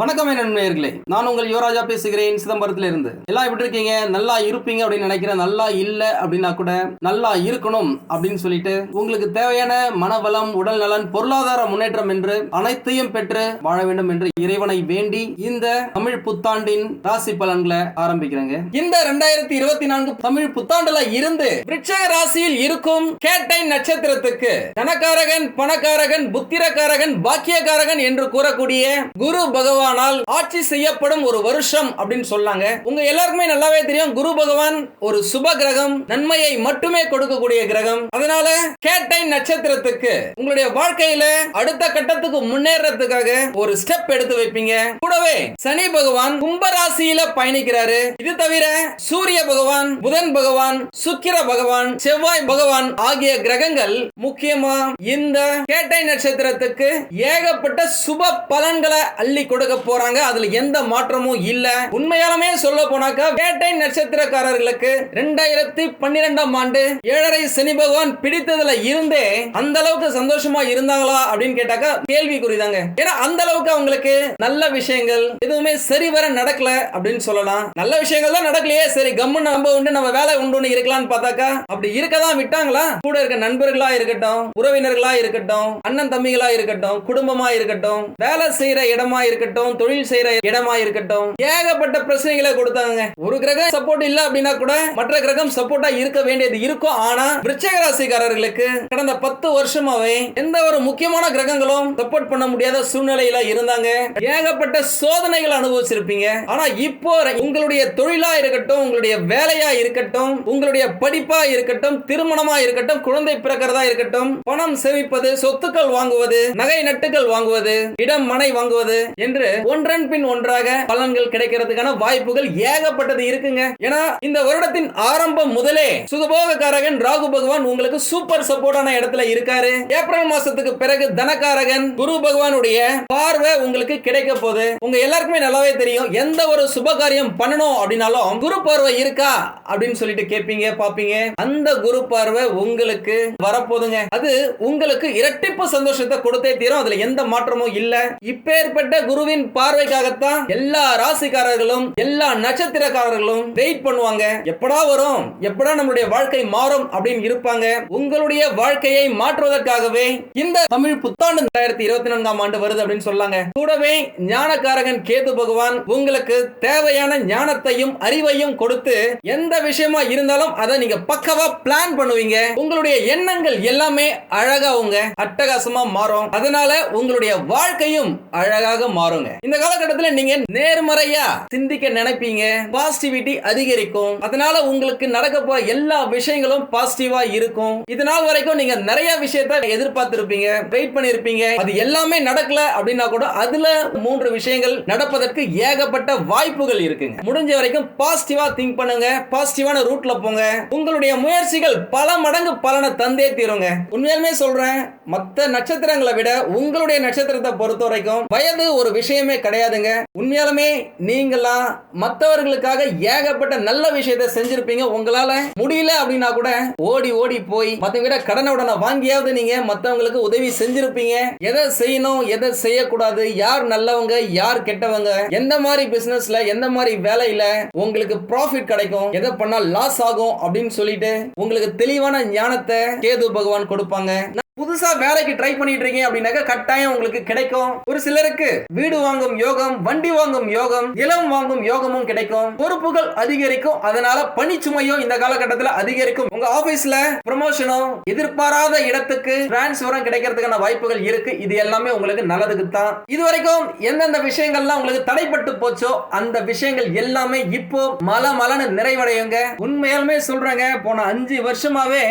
வணக்கம் நண்பர்களே. நான் உங்கள் யுவராஜா பேசுகிறேன் சிதம்பரத்துல இருந்து எல்லாம் எப்படி இருக்கீங்க? நல்லா இருப்பீங்க அப்படின்னு நினைக்கிறேன். நல்லா இல்லை அப்படின்னா கூட நல்லா இருக்கணும் அப்படின்னு சொல்லிட்டு உங்களுக்கு தேவையான மனவளம் உடல் நலன் பொருளாதார முன்னேற்றம் என்று அனைத்தையும் பெற்று வாழ வேண்டும் என்று இறைவனை வேண்டி இந்த தமிழ் புத்தாண்டின் ராசி பலன்களை ஆரம்பிக்கிறேங்க. இந்த ரெண்டாயிரத்தி இருபத்தி நான்கு தமிழ் புத்தாண்டுல இருந்து விருட்சக ராசியில் இருக்கும் கேட்டை நட்சத்திரத்துக்கு தனக்காரகன் பணக்காரகன் புத்திரக்காரகன் பாக்கியக்காரகன் என்று கூறக்கூடிய குரு பகவான் பகவானால் ஆட்சி செய்யப்படும் ஒரு வருஷம் அப்படின்னு சொல்லாங்க. உங்க எல்லாருக்குமே நல்லாவே தெரியும். குரு பகவான் ஒரு சுப கிரகம் நன்மையை மட்டுமே கொடுக்கக்கூடிய கிரகம். அதனால கேட்டை நட்சத்திரத்துக்கு உங்களுடைய வாழ்க்கையில அடுத்த கட்டத்துக்கு முன்னேறதுக்காக ஒரு ஸ்டெப் எடுத்து வைப்பீங்க. கூடவே சனி பகவான் கும்பராசியில பயணிக்கிறாரு. இது தவிர சூரிய பகவான் புதன் பகவான் சுக்கிர பகவான் செவ்வாய் பகவான் ஆகிய கிரகங்கள் முக்கியமா இந்த கேட்டை நட்சத்திரத்துக்கு ஏகப்பட்ட சுப பலன்களை அள்ளி கொடுக்க போறாங்க. அதுல எந்த மாற்றமும் இல்ல. உண்மையாலுமே சொல்ல போனாக்கா வேட்டை நட்சத்திரக்காரர்களுக்கு ரெண்டாயிரத்தி பன்னிரெண்டாம் ஆண்டு ஏழரை சனி பகவான் பிடித்ததுல இருந்தே அந்த அளவுக்கு சந்தோஷமா இருந்தாங்களா அப்படின்னு கேட்டாக்கா கேள்விக்குறிதாங்க. ஏன்னா அந்த அளவுக்கு அவங்களுக்கு நல்ல விஷயங்கள் எதுவுமே சரிவர நடக்கல அப்படின்னு சொல்லலாம். நல்ல விஷயங்கள் தான் நடக்கலையே. சரி கம்முன்னு நம்ம உண்டு நம்ம வேலை உண்டுன்னு இருக்கலாம்னு பார்த்தாக்கா அப்படி இருக்கதான் விட்டாங்களா? கூட இருக்க நண்பர்களா இருக்கட்டும் உறவினர்களா இருக்கட்டும் அண்ணன் தம்பிகளா இருக்கட்டும் குடும்பமா இருக்கட்டும் வேலை செய்யற இடமா இருக்கட்டும் தொழில் செய்யற இடமா இருக்கட்டும். ஏகப்பட்ட பிரச்சனைகளை கொடுத்தாங்க ஒரு கிரகம் சப்போர்ட் இல்ல அப்படின்னா கூட மற்ற கிரகம் சப்போர்ட்டா இருக்க வேண்டியது இருக்கும். ஆனா விருச்சக ராசிக்காரர்களுக்கு கடந்த பத்து வருஷமாவே எந்த ஒரு முக்கியமான கிரகங்களும் சப்போர்ட் பண்ண முடியாத சூழ்நிலையில இருந்தாங்க. ஏகப்பட்ட சோதனைகள் அனுபவிச்சிருப்பீங்க. ஆனா இப்போ உங்களுடைய தொழிலா இருக்கட்டும் உங்களுடைய வேலையா இருக்கட்டும் உங்களுடைய படிப்பா இருக்கட்டும் திருமணமா இருக்கட்டும் குழந்தை பிறக்கிறதா இருக்கட்டும் பணம் சேமிப்பது சொத்துக்கள் வாங்குவது நகை நட்டுகள் வாங்குவது இடம் மனை வாங்குவது என்று ஒன்றன் பின் ஒன்றாக பலன்கள் கிடைக்கிறதுக்கான வாய்ப்புகள் ஏகப்பட்டது இருக்குங்க. ஏன்னா இந்த வருடத்தின் ஆரம்பம் முதலே சுகபோகக்காரகன் ராகு பகவான் உங்களுக்கு சூப்பர் சப்போர்ட்டான இடத்துல இருக்காரு. ஏப்ரல் மாசத்துக்கு பிறகு தனக்காரகன் குரு பகவானுடைய பார்வை உங்களுக்கு கிடைக்க போகுது. உங்க எல்லாருக்குமே நல்லாவே தெரியும். எந்த ஒரு சுபகாரியம் பண்ணணும் அப்படின்னாலும் குரு பார்வை இருக்கா அப்படின்னு சொல்லிட்டு கேட்பீங்க பாப்பீங்க அந்த குரு பார்வை உங்களுக்கு வரப்போதுங்க அது உங்களுக்கு இரட்டிப்பு சந்தோஷத்தை கொடுத்தே தீரும். அதுல எந்த மாற்றமும் இல்ல. இப்பேற்பட்ட குருவின் பார்வைக்காகத்தான் எல்லா ராசிக்காரர்களும் எல்லா நட்சத்திரக்காரர்களும் வெயிட் பண்ணுவாங்க. எப்படா வரும்? எப்படா நம்மளுடைய வாழ்க்கை மாறும் அப்படின்னு இருப்பாங்க. உங்களுடைய வாழ்க்கையை மாற்றுவதற்காகவே இந்த தமிழ் புத்தாண்டு ரெண்டாயிரத்தி இருபத்தி நான்காம் ஆண்டு வருது அப்படின்னு சொல்லாங்க. கூடவே ஞானக்காரகன் கேது பகவான் உங்களுக்கு தேவையான ஞானத்தையும் அறிவையும் கொடுத்து எந்த விஷயமா இருந்தாலும் அதை நீங்க பக்கவா பிளான் பண்ணுவீங்க. உங்களுடைய எண்ணங்கள் எல்லாமே அழகா உங்க அட்டகாசமா மாறும். அதனால உங்களுடைய வாழ்க்கையும் அழகாக மாறும் மாறுங்க இந்த காலகட்டத்தில் நீங்க நேர்மறையா சிந்திக்க நினைப்பீங்க. பாசிட்டிவிட்டி அதிகரிக்கும். அதனால உங்களுக்கு நடக்க போற எல்லா விஷயங்களும் பாசிட்டிவா இருக்கும். இது நாள் வரைக்கும் நீங்க நிறைய விஷயத்த எதிர்பார்த்திருப்பீங்க. வெயிட் பண்ணிருப்பீங்க. அது எல்லாமே நடக்கல அப்படின்னா கூட அதுல மூன்று விஷயங்கள் நடப்பதற்கு ஏகப்பட்ட வாய்ப்புகள் இருக்குங்க. முடிஞ்ச வரைக்கும் பாசிட்டிவா திங்க் பண்ணுங்க. பாசிட்டிவான ரூட்ல போங்க. உங்களுடைய முயற்சிகள் பல மடங்கு பலனை தந்தே தீருங்க. உண்மையாலுமே சொல்றேன் மத்த நட்சத்திரங்களை விட உங்களுடைய நட்சத்திரத்தை பொறுத்த வரைக்கும் வயது ஒரு விஷயம் கிடையாதுங்க. உண்மையாலுமே நீங்களாம் மற்றவர்களுக்காக ஏகப்பட்ட நல்ல விஷயத்தை செஞ்சிருப்பீங்க. உங்களால முடியல அப்படின்னா கூட ஓடி ஓடி போய் மத்தவங்க விட கடனை உடனே வாங்கியாவது நீங்க மத்தவங்களுக்கு உதவி செஞ்சிருப்பீங்க. எதை செய்யணும் எதை செய்யக்கூடாது யார் நல்லவங்க யார் கெட்டவங்க எந்த மாதிரி பிசினஸ்ல எந்த மாதிரி வேலையில உங்களுக்கு ப்ராஃபிட் கிடைக்கும் எதை பண்ணா லாஸ் ஆகும் அப்படின்னு சொல்லிட்டு உங்களுக்கு தெளிவான ஞானத்தை கேது பகவான் கொடுப்பாங்க. புதுசா வேலைக்கு ட்ரை பண்ணிட்டு இருக்கீங்க அப்படின்னாக்க கட்டாயம் உங்களுக்கு கிடைக்கும். ஒரு சிலருக்கு வீடு வாங்கும் யோகம் வண்டி வாங்கும் யோகம் இளம் வாங்கும் யோகமும் கிடைக்கும். பொறுப்புகள் அதிகரிக்கும். அதனால பணிச்சுமையும் இந்த காலகட்டத்தில் அதிகரிக்கும். உங்க ஆபீஸ்ல ப்ரமோஷனும் எதிர்பாராத இடத்துக்கு டிரான்ஸ்பரும் கிடைக்கிறதுக்கான வாய்ப்புகள் இருக்கு. இது எல்லாமே உங்களுக்கு நல்லதுக்கு தான் இது வரைக்கும் எந்தெந்த விஷயங்கள்லாம் உங்களுக்கு தடைப்பட்டு போச்சோ அந்த விஷயங்கள் எல்லாமே இப்போ மல மலன்னு நிறைவடையுங்க. உண்மையாலுமே சொல்றேங்க போன அஞ்சு வருஷமாவே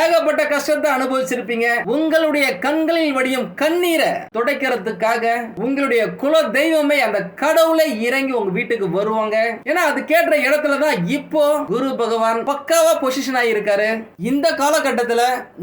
ஏகப்பட்ட கஷ்டத்தை அனுபவிச்சிருப்பீங்க. உங்களுடைய கண்களில் வடியும் கண்ணீரை துடைக்கிறதுக்காக உங்களுடைய குல தெய்வமே அந்த கடவுளை இறங்கி உங்க வீட்டுக்கு வருவாங்க. ஏன்னா அது கேட்ட இடத்துல தான் இப்போ குரு பகவான் பக்காவா பொசிஷன் ஆகியிருக்காரு இந்த காலகட்டத்துல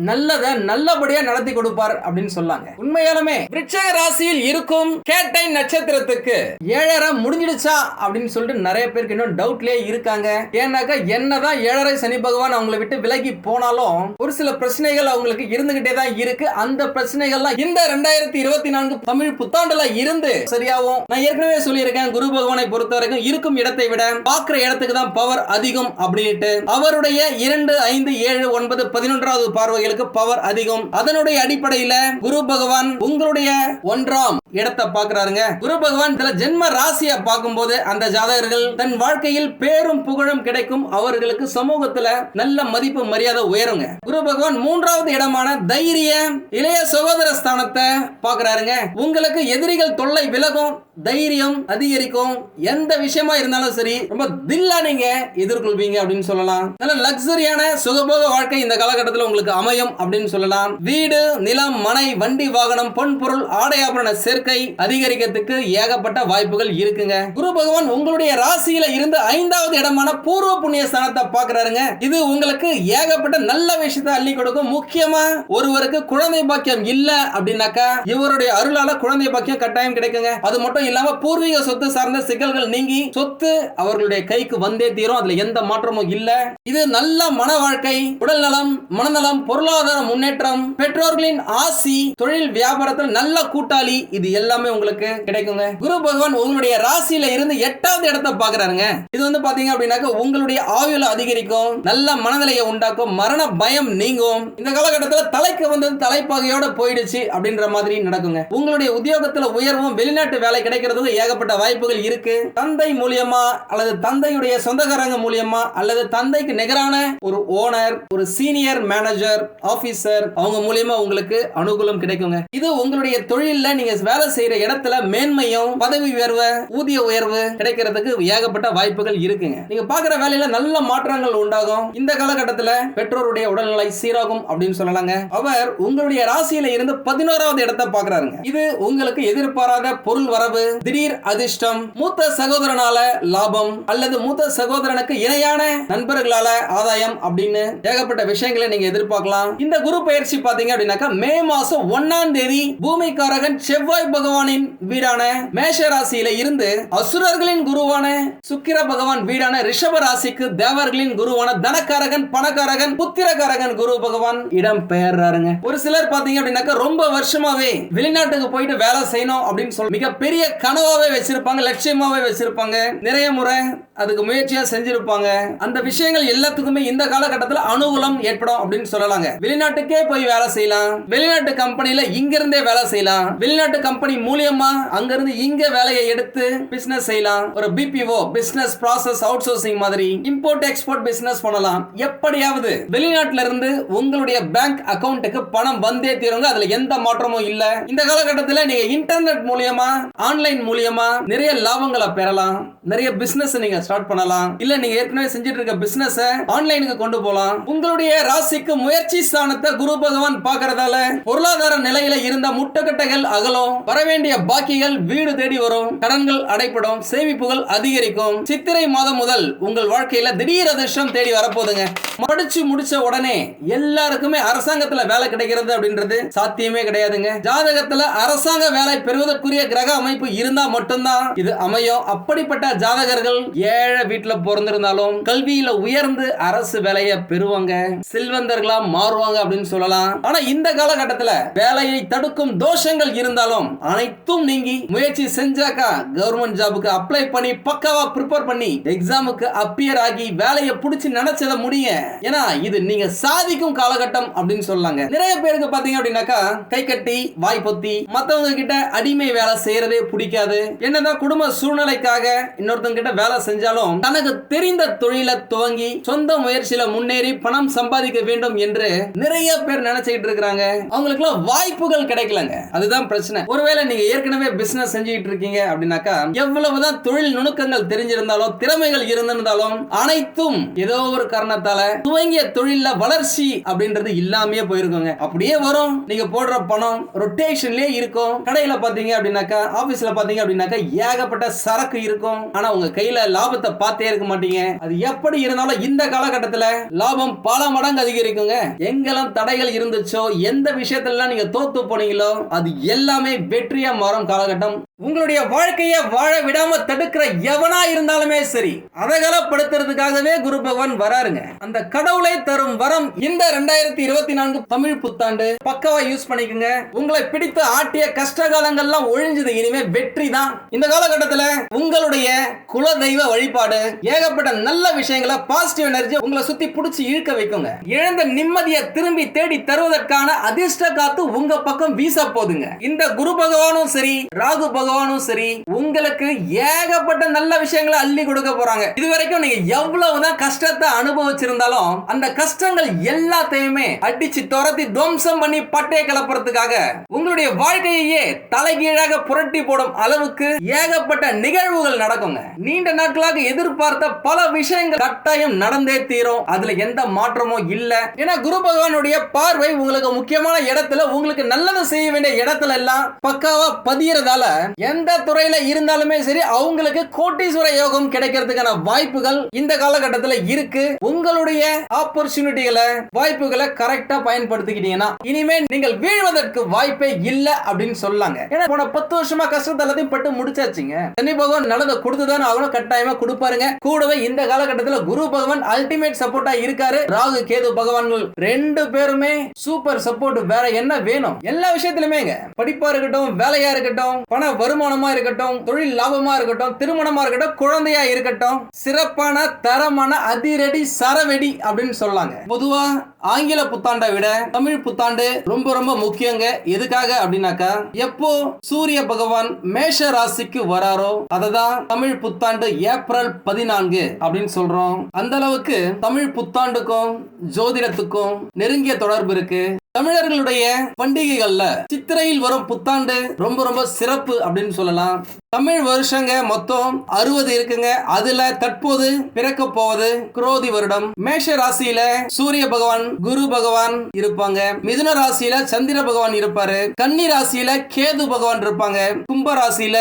நல்லதை நல்லபடியா நடத்தி கொடுப்பார் அப்படின்னு சொல்லாங்க. உண்மையாலுமே விருட்சக ராசியில் இருக்கும் கேட்டை நட்சத்திரத்துக்கு ஏழரை முடிஞ்சிடுச்சா அப்படின்னு சொல்லிட்டு நிறைய பேருக்கு இன்னும் டவுட்லயே இருக்காங்க. ஏன்னாக்கா என்னதான் ஏழரை சனி பகவான் அவங்களை விட்டு விலகி போனாலும் ஒரு சில பிரச்சனைகள் அவங்களுக்கு இருந்துகிட்டே தான் இருக்கு. அந்த பிரச்சனைகள்லாம் இந்த ரெண்டாயிரத்தி இருபத்தி நான்கு தமிழ் புத்தாண்டுல இருந்து சரியாகும் நான் ஏற்கனவே சொல்லியிருக்கேன் குரு பகவானை பொறுத்த வரைக்கும் இருக்கும் இடத்தை விட பார்க்கிற இடத்துக்கு தான் பவர் அதிகம் அப்படின்ட்டு அவருடைய இரண்டு ஐந்து ஏழு ஒன்பது பதினொன்றாவது பார்வைகளுக்கு பவர் அதிகம். அதனுடைய அடிப்படையில குரு பகவான் உங்களுடைய ஒன்றாம் இடத்தை பாக்குறாருங்க குரு பகவான் இதுல ஜென்ம ராசியா பார்க்கும்போது அந்த ஜாதகர்கள் தன் வாழ்க்கையில் பேரும் புகழும் கிடைக்கும். அவர்களுக்கு சமூகத்துல நல்ல மதிப்பு மரியாதை உயருங்க. குரு பகவான் மூன்றாவது இடமான தைரிய இளைய சகோதர ஸ்தானத்தை பார்க்கறாருங்க. உங்களுக்கு எதிரிகள் தொல்லை விலகும். தைரியம் அதிகரிக்கும். எந்த விஷயமா இருந்தாலும் சரி ரொம்ப தில்லா நீங்க எதிர்கொள்வீங்க அப்படின்னு சொல்லலாம். நல்ல லக்ஸரியான சுகபோக வாழ்க்கை இந்த காலகட்டத்தில் உங்களுக்கு அமையும் அப்படின்னு சொல்லலாம். வீடு நிலம் மனை வண்டி வாகனம் பொன் பொருள் ஆடை ஆபரண சேர்க்கை அதிகரிக்கிறதுக்கு ஏகப்பட்ட வாய்ப்புகள் இருக்குங்க. குரு பகவான் உங்களுடைய ராசியில இருந்து ஐந்தாவது இடமான பூர்வ புண்ணிய ஸ்தானத்தை பார்க்கறாருங்க. இது உங்களுக்கு ஏகப்பட்ட நல்ல விஷயத்தை அள்ளி கொடுக்கும். முக்கியமா ஒருவருக்கு குழந்தை பாக்கியம் இல்ல அப்படின்னாக்கா இவருடைய அருளால குழந்தை பாக்கியம் கட்டாயம் கிடைக்குங்க. அது மட்டும் இல்லாம பூர்வீக சொத்து சார்ந்த சிக்கல்கள் நீங்கி சொத்து அவர்களுடைய கைக்கு வந்தே தீரும். அதுல எந்த மாற்றமும் இல்ல. இது நல்ல மன வாழ்க்கை உடல் நலம் மனநலம் பொருளாதார முன்னேற்றம் பெற்றோர்களின் ஆசி தொழில் வியாபாரத்தில் நல்ல கூட்டாளி இது எல்லாமே உங்களுக்கு கிடைக்குங்க. குரு பகவான் உங்களுடைய ராசியில இருந்து எட்டாவது இடத்தை பாக்குறாருங்க இது வந்து பாத்தீங்க அப்படின்னாக்க உங்களுடைய ஆயுள் அதிகரிக்கும் நல்ல மனநிலையை உண்டாக்கும் மரண பயம் நீங்கும். இந்த காலகட்டத்தில் தலைக்கு வந்தது தலைப்பாகையோட போயிடுச்சு அப்படின்ற மாதிரி நடக்குங்க. உங்களுடைய உத்தியோகத்துல உயர்வும் வெளிநாட்டு வேலை கிடைக்கிறதுக்கு ஏகப்பட்ட வாய்ப்புகள் இருக்கு. தந்தை மூலியமா அல்லது தந்தையுடைய சொந்தக்காரங்க மூலியமா அல்லது தந்தைக்கு நிகரான ஒரு ஓனர் ஒரு சீனியர் மேனேஜர் ஆபீசர் அவங்க மூலியமா உங்களுக்கு அனுகூலம் கிடைக்குங்க. இது உங்களுடைய தொழில நீங்க வேலை செய்யற இடத்துல மேன்மையும் பதவி உயர்வு ஊதிய உயர்வு கிடைக்கிறதுக்கு ஏகப்பட்ட வாய்ப்புகள் இருக்குங்க. நீங்க பாக்குற வேலையில நல்ல மாற்றங்கள் உண்டாகும். இந்த காலகட்டத்துல பெற்றோருடைய உடல்நிலை சீராகும் அப்படின்னு சொல்லலாங்க. அவர் உங்களுடைய ராசியில இருந்து பதினோராவது இடத்தை பாக்குறாருங்க. இது உங்களுக்கு எதிர்பாராத பொருள் வரவு திடீர் அதிர்ஷ்டம். மூத்த சகோதரனால லாபம் அல்லது மூத்த சகோதரனுக்கு இணையான நண்பர்களால ஆதாயம் அப்படின்னு ஏகப்பட்ட விஷயங்களை நீங்க எதிர்பார்க்கலாம். இந்த குரு பயிற்சி பாத்தீங்க அப்படின்னாக்கா மே மாசம் ஒன்னாம் தேதி பூமிக்காரகன் செவ்வாய் பகவானின் வீடான மேஷ ராசியில இருந்து அசுரர்களின் குருவான சுக்கிர பகவான் வீடான ரிஷப ராசிக்கு தேவர்களின் குருவான தனக்காரகன் பணக்காரகன் புத்திரக்காரகன் குரு பகவான் இடம் பெயர்றாருங்க. ஒரு சிலர் பாத்தீங்க அப்படின்னாக்கா ரொம்ப வருஷமாவே வெளிநாட்டுக்கு போயிட்டு வேலை செய்யணும் அப்படின்னு சொல்லி மிகப்பெரிய கனவாவே வச்சிருப்பாங்க லட்சியமாவே வச்சிருப்பாங்க. நிறைய முறை அதுக்கு முயற்சியா செஞ்சிருப்பாங்க. அந்த விஷயங்கள் எல்லாத்துக்குமே இந்த காலகட்டத்தில் அனுகூலம் ஏற்படும் அப்படின்னு சொல்லலாங்க. வெளிநாட்டுக்கே போய் வேலை செய்யலாம். வெளிநாட்டு கம்பெனியில இங்க இருந்தே வேலை செய்யலாம். வெளிநாட்டு கம்பெனி மூலியமா அங்க இருந்து இங்க வேலையை எடுத்து பிசினஸ் செய்யலாம். ஒரு BPO business process outsourcing மாதிரி இம்போர்ட் எக்ஸ்போர்ட் பிசினஸ் பண்ணலாம். எப்படியாவது வெளிநாட்டுல இருந்து உங்களுடைய பேங்க் அக்கௌண்ட்டுக்கு பணம் வந்தே தீருங்க. அதுல எந்த மாற்றமும் இல்ல. இந்த காலகட்டத்தில் நீங்க இன்டர்நெட் மூலியமா ஆன்லைன் மூலியமா நிறைய லாபங்களை பெறலாம். நிறைய பிசினஸ் நீங்க ஸ்டார்ட் பண்ணலாம். இல்ல நீங்க ஏற்கனவே செஞ்சுட்டு இருக்க பிசினஸ் ஆன்லைனுக்கு கொண்டு போலாம். உங்களுடைய ராசிக்கு முயற்சி ஸ்தானத்தை குரு பகவான் பாக்குறதால பொருளாதார நிலையில இருந்த முட்டுக்கட்டைகள் அகலும். வரவேண்டிய பாக்கிகள் வீடு தேடி வரும். கடன்கள் அடைப்படும். சேமிப்புகள் அதிகரிக்கும். சித்திரை மாதம் முதல் உங்கள் வாழ்க்கையில திடீர் அதிர்ஷ்டம் தேடி வரப்போதுங்க படிச்சு முடிச்ச உடனே எல்லாருக்குமே அரசாங்கத்துல வேலை கிடைக்கிறது அப்படின்றது சாத்தியமே கிடையாதுங்க. ஜாதகத்துல அரசாங்க வேலை பெறுவதற்குரிய கிரக அமைப்பு இருந்தா மட்டும்தான் இது அமையும். அப்படிப்பட்ட ஜாதகர்கள் ஏழை வீட்டுல பிறந்திருந்தாலும் கல்வியில உயர்ந்து அரசு வேலையை பெறுவாங்க. செல்வந்தர்களா மாறுவாங்க அப்படின்னு சொல்லலாம். ஆனா இந்த காலகட்டத்துல வேலையை தடுக்கும் தோஷங்கள் இருந்தாலும் அனைத்தும் நீங்கி முயற்சி செஞ்சாக்கா கவர்மெண்ட் ஜாபுக்கு அப்ளை பண்ணி பக்காவா ப்ரிப்பேர் பண்ணி எக்ஸாமுக்கு அப்பியர் ஆகி வேலையை பிடிச்சி நினைச்சத முடிய ஏன்னா இது நீங்க சாதிக்கும் காலகட்டம் அப்படின்னு சொல்லலாங்க. நிறைய பேருக்கு பாத்தீங்க அப்படின்னாக்கா கை கட்டி வாய் பொத்தி மத்தவங்க கிட்ட அடிமை வேலை செய்யறதே பிடிக்காது. என்னதான் குடும்ப சூழ்நிலைக்காக இன்னொருத்தங்க கிட்ட வேலை செஞ்சாலும் தனக்கு தெரிந்த தொழிலை துவங்கி சொந்த முயற்சியில முன்னேறி பணம் சம்பாதிக்க வேண்டும் என்று நிறைய பேர் நினைச்சுக்கிட்டு இருக்கிறாங்க. அவங்களுக்கு வாய்ப்புகள் கிடைக்கலங்க. அதுதான் பிரச்சனை. ஒருவேளை நீங்க ஏற்கனவே பிசினஸ் செஞ்சுக்கிட்டு இருக்கீங்க அப்படின்னாக்கா எவ்வளவுதான் தொழில் நுணுக்கங்கள் தெரிஞ்சிருந்தாலும் திறமைகள் இருந்திருந்தாலும் அனைத்தும் ஏதோ ஒரு காரணத்தால துவங்கிய தொழில வளர்ச்சி அப்படின்றது இல்லாமயே போயிருக்கோங்க. அப்படியே வரும். நீங்க போடுற பணம் ரொட்டேஷன்லயே இருக்கும். கடையில பாத்தீங்க அப்படின்னாக்கா ஆபீஸ்ல பிசினஸ்ல பாத்தீங்க அப்படின்னாக்கா ஏகப்பட்ட சரக்கு இருக்கும். ஆனா உங்க கையில லாபத்தை பார்த்தே இருக்க மாட்டீங்க. அது எப்படி இருந்தாலும் இந்த காலகட்டத்துல லாபம் பல மடங்கு அதிகரிக்குங்க. எங்கெல்லாம் தடைகள் இருந்துச்சோ எந்த விஷயத்துல நீங்க தோத்து போனீங்களோ அது எல்லாமே வெற்றியா மாறும் காலகட்டம். உங்களுடைய வாழ்க்கையை வாழ விடாம தடுக்கிற எவனா இருந்தாலுமே சரி அதகலப்படுத்துறதுக்காகவே குரு பகவான் வராருங்க. அந்த கடவுளை தரும் வரம் இந்த ரெண்டாயிரத்தி இருபத்தி நான்கு தமிழ் புத்தாண்டு. பக்கவா யூஸ் பண்ணிக்கோங்க. உங்களை பிடித்து ஆட்டிய கஷ்ட காலங்கள்லாம் ஒழிஞ்சது. இனிமே வெற்றி தான் இந்த காலகட்டத்துல உங்களுடைய குல தெய்வ வழிபாடு ஏகப்பட்ட நல்ல விஷயங்களை பாசிட்டிவ் எனர்ஜி உங்களை சுத்தி புடிச்சு இழுக்க வைக்குங்க. இழந்த நிம்மதியை திரும்பி தேடி தருவதற்கான அதிர்ஷ்ட காத்து உங்க பக்கம் வீச போதுங்க. இந்த குரு பகவானும் சரி ராகு பகவானும் சரி உங்களுக்கு ஏகப்பட்ட நல்ல விஷயங்களை அள்ளி கொடுக்க போறாங்க. இதுவரைக்கும் நீங்க எவ்வளவுதான் கஷ்டத்தை அனுபவிச்சிருந்தாலும் அந்த கஷ்டங்கள் எல்லாத்தையுமே அடிச்சு துரத்தி துவம்சம் பண்ணி பட்டையை கிளப்புறதுக்காக உங்களுடைய வாழ்க்கையையே தலைகீழாக புரட்டி போடும் அளவுக்கு ஏகப்பட்ட நிகழ்வுகள் நடக்குங்க. நீண்ட நாட்களாக எதிர்பார்த்த பல விஷயங்கள் கட்டாயம் நடந்தே தீரும். அதுல எந்த மாற்றமும் இல்ல. ஏன்னா குரு பகவானுடைய பார்வை உங்களுக்கு முக்கியமான இடத்துல உங்களுக்கு நல்லது செய்ய வேண்டிய இடத்துல எல்லாம் பக்காவா பதியறதால எந்த துறையில இருந்தாலுமே சரி அவங்களுக்கு கோட்டீஸ்வர யோகம் கிடைக்கிறதுக்கான வாய்ப்புகள் இந்த காலகட்டத்தில் இருக்கு. உங்களுடைய ஆப்பர்ச்சுனிட்டிகளை வாய்ப்புகளை கரெக்டா பயன்படுத்திக்கிட்டீங்கன்னா இனிமே நீங்கள் வீழ்வதற்கு வாய்ப்பே இல்ல அப்படின்னு சொல்லாங்க. ஏன்னா போன பத்து வருஷமா கஷ்டத்தை எல்லாத்தையும் பட்டு முடிச்சாச்சுங்க. சனி பகவான் நல்லதை கொடுத்துதான் ஆகணும் கட்டாயமா கொடுப்பாருங்க. கூடவே இந்த காலகட்டத்துல குரு பகவான் அல்டிமேட் சப்போர்ட்டா இருக்காரு. ராகு கேது பகவான்கள் ரெண்டு பேருமே சூப்பர் சப்போர்ட் வேற என்ன வேணும்? எல்லா விஷயத்திலுமே படிப்பா இருக்கட்டும் வேலையா இருக்கட்டும் பண வருமானமா இருக்கட்டும் தொழில் லாபமா இருக்கட்டும் திருமணமா இருக்கட்டும் குழந்தையா இருக்கட்டும் சிறப்பான தரமான அதிரடி சரவெடி அப்படின்னு சொல்லாங்க. பொதுவா ஆங்கில புத்தாண்டை விட தமிழ் புத்தாண்டு ரொம்ப ரொம்ப முக்கியங்க. எதுக்காக அப்படின்னாக்கா எப்போ சூரிய பகவான் மேஷ ராசிக்கு வராரோ அததான் தமிழ் புத்தாண்டு ஏப்ரல் பதினான்கு அப்படின்னு சொல்றோம். அந்த அளவுக்கு தமிழ் புத்தாண்டுக்கும் ஜோதிடத்துக்கும் நெருங்கிய தொடர்பு இருக்கு. தமிழர்களுடைய பண்டிகைகள்ல சித்திரையில் வரும் புத்தாண்டு ரொம்ப ரொம்ப சிறப்பு அப்படின்னு சொல்லலாம். தமிழ் வருஷங்க மொத்தம் அறுபது இருக்குங்க. அதுல தற்போது பிறக்க போவது குரோதி வருடம். மேஷ ராசியில சூரிய பகவான் குரு பகவான் இருப்பாங்க. மிதுன ராசியில சந்திர பகவான் இருப்பாரு. கன்னி ராசியில கேது பகவான் இருப்பாங்க. கும்ப ராசியில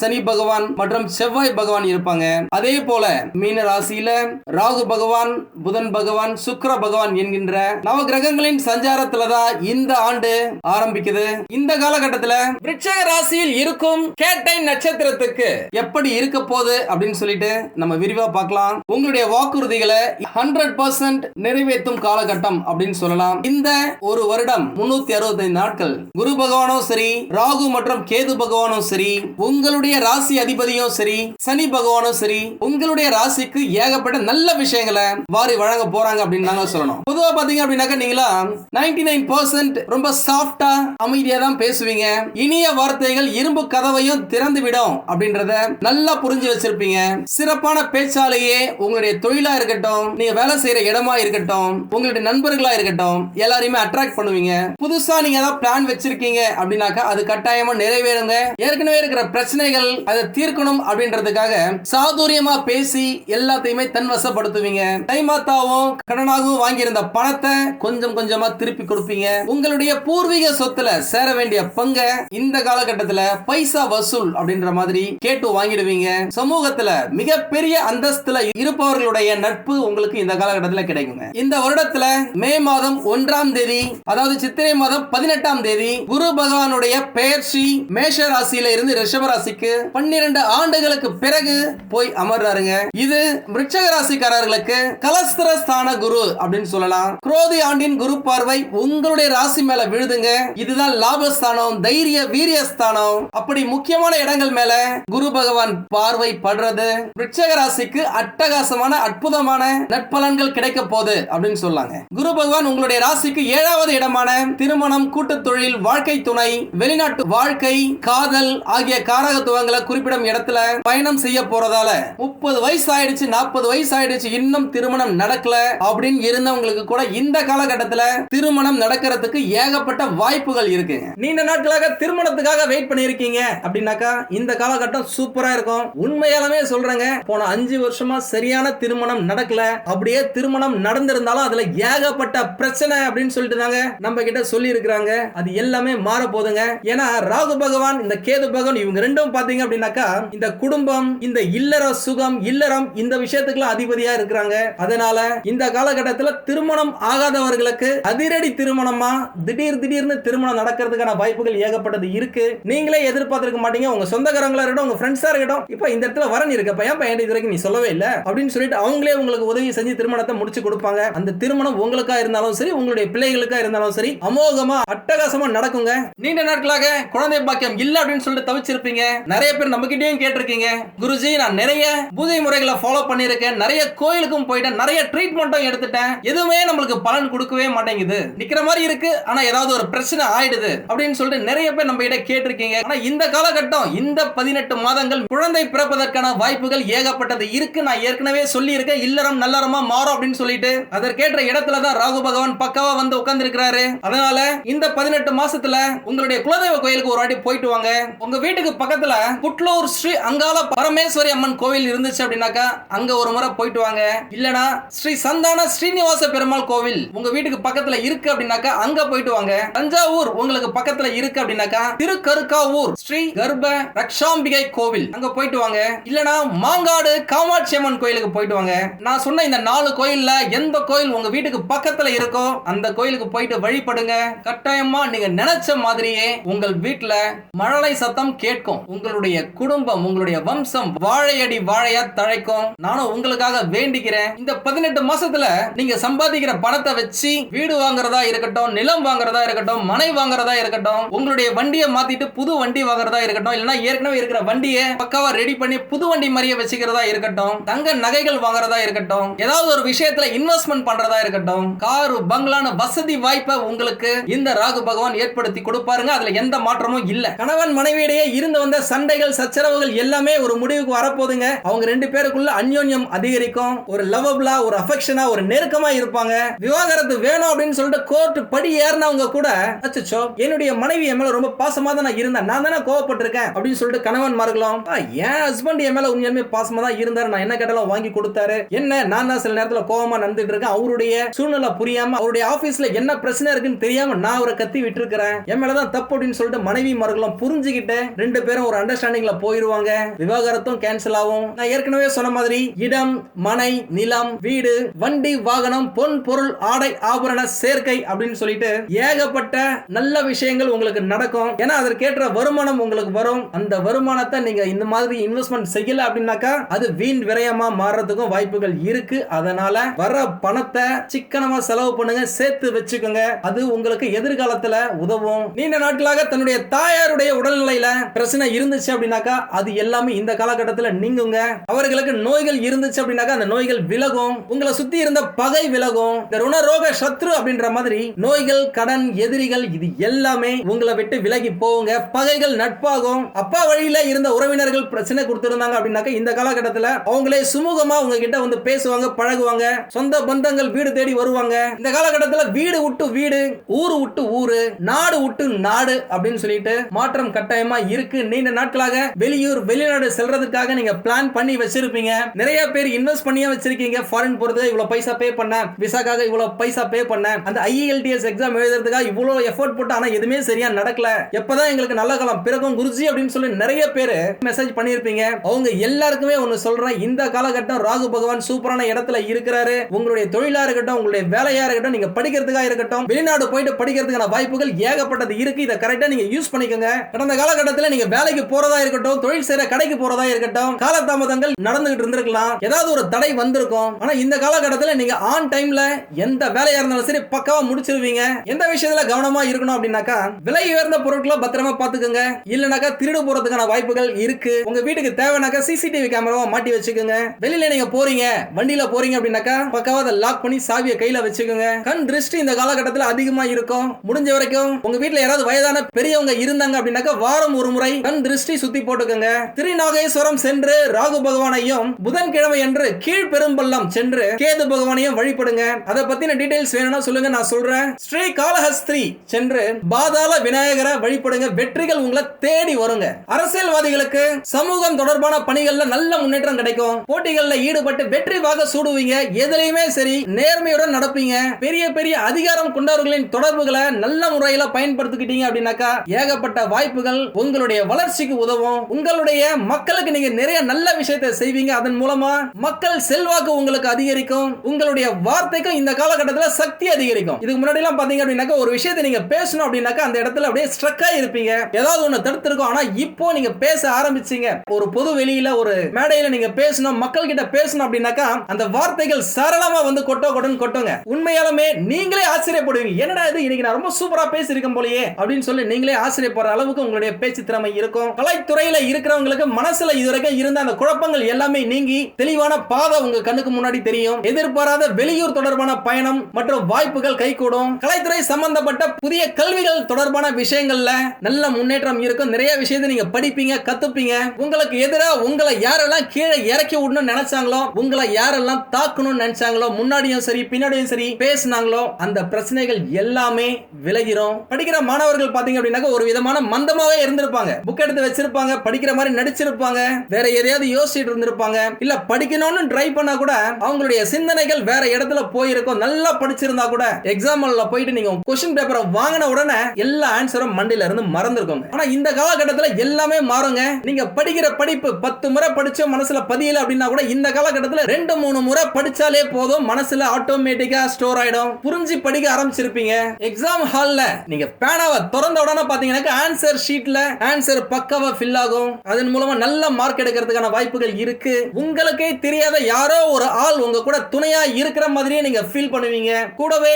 சனி பகவான் மற்றும் செவ்வாய் பகவான் இருப்பாங்க. அதே போல மீன ராசியில ராகு பகவான் புதன் பகவான் சுக்கர பகவான் என்கின்ற நவ கிரகங்களின் சஞ்சாரத்துல தான் இந்த ஆண்டு ஆரம்பிக்குது? இந்த காலகட்டத்துல விருட்சக ராசியில் இருக்கும் கேட்டை நட்சத்திரத்துக்கு எப்படி இருக்க போகுது அப்படின்னு சொல்லிட்டு நம்ம விரிவா பார்க்கலாம். உங்களுடைய வாக்குறுதிகளை ஹண்ட்ரட் பர்சன்ட் நிறைவேற்றும் காலகட்டம் அப்படின்னு சொல்லலாம். இந்த ஒரு வருடம் முன்னூத்தி அறுபத்தைந்து நாட்கள். குரு பகவானும் சரி ராகு மற்றும் கேது பகவானும் சரி உங்களுடைய ராசி அதிபதியும் சரி சனி பகவானும் சரி உங்களுடைய ராசிக்கு ஏகப்பட்ட நல்ல விஷயங்களை வாரி வழங்க போறாங்க அப்படின்னு நாங்க சொல்லணும். பொதுவா பாத்தீங்க அப்படின்னாக்கா நீங்களா நைன்டி நைன் பர்சன்ட் ரொம்ப சாஃப்டா அமைதியா தான் பேசுவீங்க. இனிய வார்த்தைகள் இரும்பு கதவையும் திறந்து விடும் அப்படின்றத நல்லா புரிஞ்சு வச்சிருப்பீங்க. சிறப்பான பேச்சாலேயே உங்களுடைய தொழிலா இருக்கட்டும் நீங்க வேலை செய்யற இடமா இருக்கட்டும் உங்களுடைய நண்பர்களா இருக்கட்டும் எல்லாரையுமே அட்ராக்ட் பண்ணுவீங்க. புதுசா நீங்க ஏதாவது பிளான் வச்சிருக்கீங்க அப்படின்னாக்கா அது கட்டாயமா நிறைவேறுங்க. ஏற்கனவே இருக்கிற பிரச்சனைகள் அதை தீர்க்கணும் அப்படின்றதுக்காக சாதுரியமா பேசி எல்லாத்தையுமே தன்வசப்படுத்துவீங்க. தைமாத்தாவும் கடனாகவும் வாங்கியிருந்த பணத்தை கொஞ்சம் கொஞ்சமா திருப்பி கொடுப்பீங்க. உங்களுடைய பூர்வீக சொத்துல சேர வேண்டிய பங்க இந்த காலகட்டத்துல பைசா வசூல் அப்படின்ற மாதிரி கேட்டு வாங்கிடுவீங்க. சமூகத்துல மிகப்பெரிய அந்தஸ்துல இருப்பவர்களுடைய நட்பு உங்களுக்கு இந்த காலகட்டத்தில் கிடைக்குங்க. இந்த வருடத்துல மே மாதம் ஒன்றாம் தேதி அதாவது சித்திரை மாதம் பதினெட்டாம் தேதி குரு பகவானுடைய பெயர்ச்சி மேஷ ராசியில இருந்து ரிஷப ராசிக்கு பன்னிரண்டு ஆண்டுகளுக்கு பிறகு போய் அமர்றாருங்க. இது விருட்சக ராசிக்காரர்களுக்கு கலஸ்திர ஸ்தான குரு அப்படின்னு சொல்லலாம். குரோதி ஆண்டின் குரு பார்வை உங்க உங்களுடைய ராசி மேல விழுதுங்க. இதுதான் லாபஸ்தானம் தைரிய வீரிய ஸ்தானம் அப்படி முக்கியமான இடங்கள் மேல குரு பகவான் பார்வை படுறது விருட்சக ராசிக்கு அட்டகாசமான அற்புதமான நட்பலன்கள் கிடைக்க போகுது அப்படின்னு சொல்லாங்க. குரு பகவான் உங்களுடைய ராசிக்கு ஏழாவது இடமான திருமணம் கூட்டு தொழில் வாழ்க்கை துணை வெளிநாட்டு வாழ்க்கை காதல் ஆகிய காரகத்துவங்களை குறிப்பிடும் இடத்துல பயணம் செய்ய போறதால முப்பது வயசு ஆயிடுச்சு நாற்பது வயசு ஆயிடுச்சு இன்னும் திருமணம் நடக்கல அப்படின்னு இருந்தவங்களுக்கு கூட இந்த காலகட்டத்துல திருமணம் நடக்கிறதுக்கு ஏகப்பட்ட வாய்ப்புகள் இருக்குங்க நீண்ட நாட்களாக திருமணத்துக்காக வெயிட் பண்ணியிருக்கீங்க. அப்படின்னாக்கா இந்த காலகட்டம் சூப்பரா இருக்கும். உண்மையாலுமே சொல்றேங்க போன அஞ்சு வருஷமா சரியான திருமணம் நடக்கல. அப்படியே திருமணம் நடந்திருந்தாலும் அதுல ஏகப்பட்ட பிரச்சனை அப்படின்னு சொல்லிட்டு தாங்க நம்ம கிட்ட சொல்லி இருக்கிறாங்க அது எல்லாமே மாற போதுங்க ஏன்னா ராகு பகவான் இந்த கேது பகவான் இவங்க ரெண்டும் பாத்தீங்க அப்படின்னாக்கா இந்த குடும்பம் இந்த இல்லற சுகம் இல்லறம் இந்த விஷயத்துக்குலாம் அதிபதியா இருக்கிறாங்க. அதனால இந்த காலகட்டத்தில் திருமணம் ஆகாதவர்களுக்கு அதிரடி திருமணம் திடீர் திடீர்னு திருமணம் நடக்கிறதுக்கான வாய்ப்புகள் ஏகப்பட்டது இருக்கு. நீங்களே எதிர்பார்த்திருக்க மாட்டீங்க. உங்க சொந்தக்காரங்களா இருக்கட்டும் உங்க ஃப்ரெண்ட்ஸா இருக்கட்டும். இப்போ இந்த இடத்துல வரன் இருக்கப்ப ஏன் பையன் இது வரைக்கும் நீ சொல்லவே இல்ல? அப்படின்னு சொல்லிட்டு அவங்களே உங்களுக்கு உதவி செஞ்சு திருமணத்தை முடிச்சு கொடுப்பாங்க. அந்த திருமணம் உங்களுக்கா இருந்தாலும் சரி உங்களுடைய பிள்ளைகளுக்கா இருந்தாலும் சரி அமோகமா அட்டகாசமா நடக்குங்க. நீண்ட நாட்களாக குழந்தை பாக்கியம் இல்ல அப்படின்னு சொல்லிட்டு தவிச்சிருப்பீங்க. நிறைய பேர் நம்ம கிட்டயும் கேட்டிருக்கீங்க. குருஜி நான் நிறைய பூஜை முறைகளை ஃபாலோ பண்ணிருக்கேன் நிறைய கோயிலுக்கும் போயிட்டேன். நிறைய ட்ரீட்மெண்ட்டும் எடுத்துட்டேன். எதுவுமே நம்மளுக்கு பலன் கொடுக்கவே மாட்டேங்குது. நிக்கிற மாதிரி இருக்கு. ஆனா ஏதாவது ஒரு பிரச்சனை ஆயிடுது அப்படின்னு சொல்லிட்டு நிறைய பேர் நம்ம கிட்ட கேட்டிருக்கீங்க. ஆனா இந்த காலகட்டம் இந்த பதினெட்டு மாதங்கள் குழந்தை பிறப்பதற்கான வாய்ப்புகள் ஏகப்பட்டது இருக்கு. நான் ஏற்கனவே சொல்லி இருக்கேன் இல்லறம் நல்லறமா மாறும் அப்படின்னு சொல்லிட்டு அதற்கேற்ற இடத்துல தான் ராகு பகவான் பக்காவா வந்து உட்கார்ந்து இருக்கிறாரு அதனால இந்த பதினெட்டு மாசத்துல உங்களுடைய குலதெய்வ கோயிலுக்கு ஒரு வாட்டி போயிட்டு வாங்க. உங்க வீட்டுக்கு பக்கத்துல புட்லூர் ஸ்ரீ அங்கால பரமேஸ்வரி அம்மன் கோவில் இருந்துச்சு அப்படின்னாக்கா அங்க ஒரு முறை போயிட்டு வாங்க. இல்லனா ஸ்ரீ சந்தான ஸ்ரீனிவாச பெருமாள் கோவில் உங்க வீட்டுக்கு பக்கத்துல இருக்கு அப்படின்னா அப்படின்னாக்கா அங்க போயிட்டு வாங்க. தஞ்சாவூர் உங்களுக்கு பக்கத்துல இருக்கு அப்படின்னாக்கா திருக்கருக்காவூர் ஸ்ரீ கர்ப்ப ரக்ஷாம்பிகை கோவில். அங்க போயிட்டு வாங்க. இல்லனா மாங்காடு காமாட்சி அம்மன் கோயிலுக்கு போயிட்டு வாங்க. நான் சொன்ன இந்த நாலு கோயில்ல எந்த கோயில் உங்க வீட்டுக்கு பக்கத்துல இருக்கோ அந்த கோயிலுக்கு போயிட்டு வழிபடுங்க. கட்டாயமா நீங்க நினைச்ச மாதிரியே உங்கள் வீட்டுல மழலை சத்தம் கேட்கும். உங்களுடைய குடும்பம் உங்களுடைய வம்சம் வாழையடி வாழையா தழைக்கும். நானும் உங்களுக்காக வேண்டிக்கிறேன். இந்த பதினெட்டு மாசத்துல நீங்க சம்பாதிக்கிற பணத்தை வச்சு வீடு வாங்குறதா இருக்க இருக்கட்டும் நிலம் வாங்குறதா இருக்கட்டும் மனை வாங்குறதா இருக்கட்டும் உங்களுடைய வண்டியை மாத்திட்டு புது வண்டி வாங்குறதா இருக்கட்டும் இல்லைன்னா ஏற்கனவே இருக்கிற வண்டியை பக்காவா ரெடி பண்ணி புது வண்டி மாதிரியே வச்சுக்கிறதா இருக்கட்டும் தங்க நகைகள் வாங்குறதா இருக்கட்டும் ஏதாவது ஒரு விஷயத்துல இன்வெஸ்ட்மெண்ட் பண்றதா இருக்கட்டும் காரு பங்களான வசதி வாய்ப்பை உங்களுக்கு இந்த ராகு பகவான் ஏற்படுத்தி கொடுப்பாருங்க. அதுல எந்த மாற்றமும் இல்ல. கணவன் மனைவியிடையே இருந்து வந்த சண்டைகள் சச்சரவுகள் எல்லாமே ஒரு முடிவுக்கு வரப்போதுங்க அவங்க ரெண்டு பேருக்குள்ள அந்யோன்யம் அதிகரிக்கும். ஒரு லவபிளா ஒரு அஃபெக்ஷனா ஒரு நெருக்கமா இருப்பாங்க. விவாகரத்து வேணும் அப்படின்னு சொல்லிட்டு கோர்ட் படி ஏறினவங்க கூட அச்சச்சோ என்னுடைய மனைவி என் மேல ரொம்ப பாசமா தான் நான் இருந்தேன். நான் தானே கோவப்பட்டிருக்கேன் அப்படின்னு சொல்லிட்டு கணவன் மார்களும் என் ஹஸ்பண்ட் என் மேல உண்மையுமே பாசமா தான் இருந்தாரு. நான் என்ன கேட்டாலும் வாங்கி கொடுத்தாரு. என்ன நான் தான் சில நேரத்துல கோவமா நடந்துட்டு இருக்கேன். அவருடைய சூழ்நிலை புரியாம அவருடைய ஆபீஸ்ல என்ன பிரச்சனை இருக்குன்னு தெரியாம நான் அவரை கத்தி விட்டுருக்கிறேன். என் மேலதான் தப்பு அப்படின்னு சொல்லிட்டு மனைவி மார்களும் புரிஞ்சுக்கிட்டு ரெண்டு பேரும் ஒரு அண்டர்ஸ்டாண்டிங்ல போயிருவாங்க. விவாகரத்தும் கேன்சல் ஆகும். நான் ஏற்கனவே சொன்ன மாதிரி இடம் மனை நிலம் வீடு வண்டி வாகனம் பொன் பொருள் ஆடை ஆபரண சேர்க்கை அப்படின்னு சொல்லிட்டு ஏகப்பட்ட நல்ல விஷயங்கள் உங்களுக்கு நடக்கும். ஏன்னா அதற்கேற்ற வருமானம் உங்களுக்கு வரும். அந்த வருமானத்தை நீங்க இந்த மாதிரி இன்வெஸ்ட்மெண்ட் செய்யல அப்படின்னாக்கா அது வீண் விரயமா மாறுறதுக்கும் வாய்ப்புகள் இருக்கு. அதனால வர பணத்தை சிக்கனமா செலவு பண்ணுங்க சேர்த்து வச்சுக்கோங்க. அது உங்களுக்கு எதிர்காலத்துல உதவும். நீண்ட நாட்களாக தன்னுடைய தாயாருடைய உடல்நிலையில பிரச்சனை இருந்துச்சு அப்படின்னாக்கா அது எல்லாமே இந்த காலகட்டத்தில் நீங்குங்க. அவர்களுக்கு நோய்கள் இருந்துச்சு அப்படின்னாக்கா அந்த நோய்கள் விலகும். உங்களை சுத்தி இருந்த பகை விலகும். இந்த ருணரோக சத்ரு அப்படின்ற மாதிரி நோய்கள் கடன் எதிரிகள் இது எல்லாமே உங்களை விட்டு விலகி போகுங்க. பகைகள் நட்பாகும். அப்பா வழியில இருந்த உறவினர்கள் பிரச்சனை கொடுத்திருந்தாங்க அப்படின்னாக்கா இந்த காலகட்டத்துல அவங்களே சுமூகமா உங்ககிட்ட வந்து பேசுவாங்க பழகுவாங்க. சொந்த பந்தங்கள் வீடு தேடி வருவாங்க. இந்த காலகட்டத்துல வீடு விட்டு வீடு ஊரு விட்டு ஊரு நாடு விட்டு நாடு அப்படின்னு சொல்லிட்டு மாற்றம் கட்டாயமா இருக்கு. நீண்ட நாட்களாக வெளியூர் வெளிநாடு செல்றதுக்காக நீங்க பிளான் பண்ணி வச்சிருப்பீங்க. நிறைய பேர் இன்வெஸ்ட் பண்ணியே வச்சிருக்கீங்க. ஃபாரின் போறது இவ்வளவு பைசா பே பண்ண விசாக்காக இவ்வளவு பைசா பே பண்ண அந்த ஐஏ ஐஎல்டிஎஸ் எக்ஸாம் எழுதுறதுக்காக இவ்வளவு எஃபோர்ட் போட்டு ஆனா எதுவுமே சரியா நடக்கல. எப்பதான் எங்களுக்கு நல்ல காலம் பிறக்கும் குருஜி அப்படின்னு சொல்லி நிறைய பேர் மெசேஜ் பண்ணிருப்பீங்க. அவங்க எல்லாருக்குமே ஒன்னு சொல்றேன். இந்த காலகட்டம் ராகு பகவான் சூப்பரான இடத்துல இருக்கிறாரு. உங்களுடைய தொழிலா இருக்கட்டும் உங்களுடைய வேலையா இருக்கட்டும் நீங்க படிக்கிறதுக்காக இருக்கட்டும் வெளிநாடு போயிட்டு படிக்கிறதுக்கான வாய்ப்புகள் ஏகப்பட்டது இருக்கு. இதை கரெக்டா நீங்க யூஸ் பண்ணிக்கோங்க. கடந்த காலகட்டத்தில் நீங்க வேலைக்கு போறதா இருக்கட்டும் தொழில் செய்யற கடைக்கு போறதா இருக்கட்டும் காலதாமதங்கள் நடந்துகிட்டு இருந்திருக்கலாம். ஏதாவது ஒரு தடை வந்திருக்கும். ஆனா இந்த காலகட்டத்தில் நீங்க ஆன் டைம்ல எந்த வேலையா இருந்தாலும் சரி பக்காவா முடிச்சிருவீங்க. எந்த விஷயத்துல கவனமா இருக்கணும் அப்படின்னாக்கா விலை உயர்ந்த பொருட்களை பத்திரமா பாத்துக்கோங்க இல்லனாக்கா திருடு போறதுக்கான வாய்ப்புகள் இருக்கு. உங்க வீட்டுக்கு தேவைனாக்கா சிசிடிவி கேமராவை மாட்டி வச்சுக்கோங்க. வெளியில நீங்க போறீங்க வண்டியில போறீங்க அப்படின்னாக்கா பக்காவா அதை லாக் பண்ணி சாவியை கையில வச்சுக்கோங்க. கண் திருஷ்டி இந்த காலகட்டத்தில் அதிகமா இருக்கும். முடிஞ்ச வரைக்கும் உங்க வீட்டுல யாராவது வயதான பெரியவங்க இருந்தாங்க அப்படின்னாக்கா வாரம் ஒரு முறை கண் திருஷ்டி சுத்தி போட்டுக்கோங்க. திருநாகேஸ்வரம் சென்று ராகு பகவானையும் புதன்கிழமை என்று கீழ்பெரும்பள்ளம் சென்று கேது பகவானையும் வழிபடுங்க. அதை பத்தின டீடைல்ஸ் வேணும்னா சொல்லுங்க நான் சொல்றேன். ஸ்ரீ காலஹஸ்திரி சென்று பாதாள விநாயகரை வழிபடுங்க. வெற்றிகள் உங்களை தேடி வருங்க. அரசியல்வாதிகளுக்கு சமூகம் தொடர்பான பணிகள்ல நல்ல முன்னேற்றம் கிடைக்கும். போட்டிகள்ல ஈடுபட்டு வெற்றி வாக சூடுவீங்க. எதுலையுமே சரி நேர்மையுடன் நடப்பீங்க. பெரிய பெரிய அதிகாரம் கொண்டவர்களின் தொடர்புகளை நல்ல முறையில பயன்படுத்திக்கிட்டீங்க அப்படின்னாக்கா ஏகப்பட்ட வாய்ப்புகள் உங்களுடைய வளர்ச்சிக்கு உதவும். உங்களுடைய மக்களுக்கு நீங்க நிறைய நல்ல விஷயத்தை செய்வீங்க. அதன் மூலமா மக்கள் செல்வாக்கு உங்களுக்கு அதிகரிக்கும். உங்களுடைய வார்த்தைக்கும் இந்த காலகட்டத்தில் சக்தி அதிகரிக்கும். இதுக்கு முன்னாடிலாம் பார்த்தீங்க அப்படின்னாக்கா ஒரு விஷயத்தை நீங்க பேசணும் அப்படின்னாக்கா அந்த இடத்துல அப்படியே ஸ்ட்ரக் இருப்பீங்க. ஏதாவது ஒன்று தடுத்திருக்கும். ஆனா இப்போ நீங்க பேச ஆரம்பிச்சீங்க. ஒரு பொது வெளியில ஒரு மேடையில் நீங்க பேசணும் மக்கள் கிட்ட பேசணும் அப்படின்னாக்கா அந்த வார்த்தைகள் சரளமா வந்து கொட்டோ கொட்டுன்னு கொட்டுங்க. உண்மையாலுமே நீங்களே ஆச்சரியப்படுவீங்க. என்னடா இது? இன்னைக்கு நான் ரொம்ப சூப்பரா பேசியிருக்கேன் போலயே. அப்படின்னு சொல்லி நீங்களே ஆச்சரியப்படுற அளவுக்கு உங்களுடைய பேச்சு திறமை இருக்கும். கலைத்துறையில் இருக்கிறவங்களுக்கு மனசுல இதுவரைக்கும் இருந்த அந்த குழப்பங்கள் எல்லாமே நீங்கி தெளிவான பாதை உங்க கண்ணுக்கு முன்னாடி தெரியும். எதிர்பாராத வெளியூர் தொடர்பான பயணம் மற்றும் வாய்ப்புகள் கைகூடும். கலைத்துறை சம்பந்தப்பட்ட புதிய கல்விகள் தொடர்பான விஷயங்கள்ல நல்ல முன்னேற்றம் இருக்கும். நிறைய விஷயத்தை நீங்க படிப்பீங்க கத்துப்பீங்க. உங்களுக்கு எதிராக உங்களை யாரெல்லாம் கீழே இறக்கி விடணும்னு நினைச்சாங்களோ உங்களை யாரெல்லாம் தாக்கணும்னு நினைச்சாங்களோ முன்னாடியும் சரி பின்னாடியும் சரி பேசினாங்களோ அந்த பிரச்சனைகள் எல்லாமே விலகிறோம் படிக்கிற மாணவர்கள் பாத்தீங்க அப்படின்னாக்க ஒரு விதமான மந்தமாவே இருந்திருப்பாங்க. புக் எடுத்து வச்சிருப்பாங்க படிக்கிற மாதிரி நடிச்சிருப்பாங்க. வேற எதையாவது யோசிச்சுட்டு இருந்திருப்பாங்க. இல்ல படிக்கணும்னு ட்ரை பண்ணா கூட அவங்களுடைய சிந்தனைகள் வேற இடத்துல போயிருக்கும். நல்லா படிச்சிருந்தா கூட எக்ஸாம் ஹால்ல போயிட்டு நீங்க கொஸ்டின் பேப்பரை வாங்கின உடனே எல்லா ஆன்சரும் மண்டில இருந்து மறந்துருக்கோங்க. ஆனா இந்த காலகட்டத்துல எல்லாமே மாறுங்க. நீங்க படிக்கிற படிப்பு பத்து முறை படிச்ச மனசுல பதியல அப்படின்னா கூட இந்த காலகட்டத்துல ரெண்டு மூணு முறை படிச்சாலே போதும். மனசுல ஆட்டோமேட்டிக்கா ஸ்டோர் ஆயிடும். புரிஞ்சு படிக்க ஆரம்பிச்சிருப்பீங்க. எக்ஸாம் ஹால்ல நீங்க பேனாவை திறந்த உடனே பாத்தீங்கன்னா ஆன்சர் ஷீட்ல ஆன்சர் பக்காவா ஃபில் ஆகும். அதன் மூலமா நல்ல மார்க் எடுக்கிறதுக்கான வாய்ப்புகள் இருக்கு. உங்களுக்கே தெரியாத யாரோ ஒரு ஆள் உங்க கூட துணையா இருக்கிற மாதிரியே நீங்க ஃபீல் பண்ணுவீங்க. கூடவே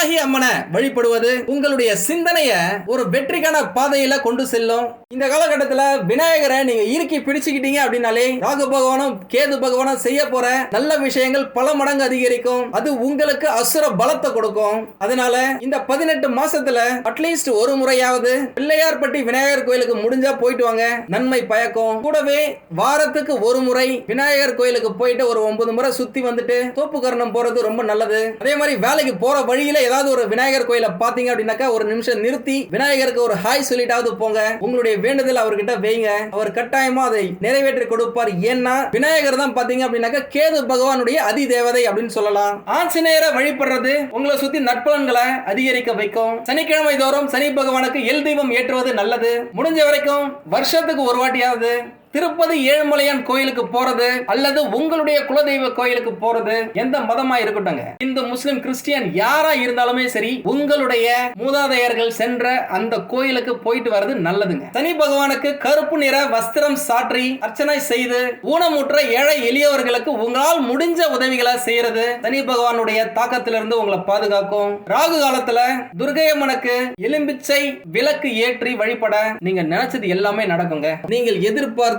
வராகி அம்மனை வழிபடுவது உங்களுடைய சிந்தனைய ஒரு வெற்றிக்கான பாதையில கொண்டு செல்லும். இந்த காலகட்டத்துல விநாயகரை நீங்க இறுக்கி பிடிச்சுக்கிட்டீங்க அப்படின்னாலே ராகு பகவானும் கேது பகவானும் செய்ய போற நல்ல விஷயங்கள் பல மடங்கு அதிகரிக்கும். அது உங்களுக்கு அசுர பலத்தை கொடுக்கும். அதனால இந்த பதினெட்டு மாசத்துல அட்லீஸ்ட் ஒரு முறையாவது பிள்ளையார்பட்டி விநாயகர் கோயிலுக்கு முடிஞ்சா போயிட்டு வாங்க. நன்மை பயக்கும். கூடவே வாரத்துக்கு ஒரு முறை விநாயகர் கோயிலுக்கு போயிட்டு ஒரு ஒன்பது முறை சுத்தி வந்துட்டு தோப்புக்கரணம் போறது ரொம்ப நல்லது. அதே மாதிரி வேலைக்கு போற வழியில ஏதாவது ஒரு விநாயகர் கோயில பாத்தீங்க அப்படின்னாக்கா ஒரு நிமிஷம் நிறுத்தி விநாயகருக்கு ஒரு ஹாய் சொல்லிட்டாவது போங்க. உங்களுடைய வேண்டுதல் அவர்கிட்ட வைங்க. அவர் கட்டாயமா அதை நிறைவேற்றி கொடுப்பார். ஏன்னா விநாயகர் தான் பாத்தீங்க அப்படின்னாக்கா கேது பகவானுடைய அதி தேவதை அப்படின்னு சொல்லலாம். ஆஞ்சநேயரை வழிபடுறது உங்களை சுத்தி நற்பலன்களை அதிகரிக்க வைக்கும். சனிக்கிழமை தோறும் சனி பகவானுக்கு எல் தீபம் ஏற்றுவது நல்லது. முடிஞ்ச வரைக்கும் வருஷத்துக்கு ஒரு வாட்டியாவது திருப்பதி ஏழுமலையான் கோயிலுக்கு போறது அல்லது உங்களுடைய குலதெய்வ கோயிலுக்கு போறது எந்த மதமா இருக்கட்டும்ங்க? இந்து முஸ்லிம் கிறிஸ்டியன் யாரா இருந்தாலுமே சரி உங்களுடைய மூதாதையர்கள் சென்ற அந்த கோயிலுக்கு போயிட்டு வர்றது நல்லதுங்க. சனி பகவானுக்கு கருப்பு நிற வஸ்திரம் சாற்றி அர்ச்சனை செய்து ஊனமுற்ற ஏழை எளியவர்களுக்கு உங்களால் முடிஞ்ச உதவிகளை செய்யறது சனி பகவானுடைய தாக்கத்திலிருந்து உங்களை பாதுகாக்கும். ராகு காலத்துல துர்கை அம்மனுக்கு எலும்பிச்சை விளக்கு ஏற்றி வழிபட நீங்க நினைச்சது எல்லாமே நடக்குங்க. நீங்கள் எதிர்பார்த்து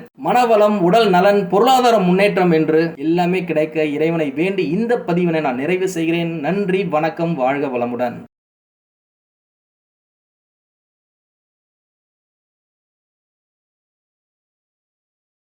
மனவளம் உடல் நலன் பொருளாதார முன்னேற்றம் என்று எல்லாமே கிடைக்க இறைவனை வேண்டி இந்த பதிவினை நான் நிறைவு செய்கிறேன். நன்றி வணக்கம் வாழ்க வளமுடன்.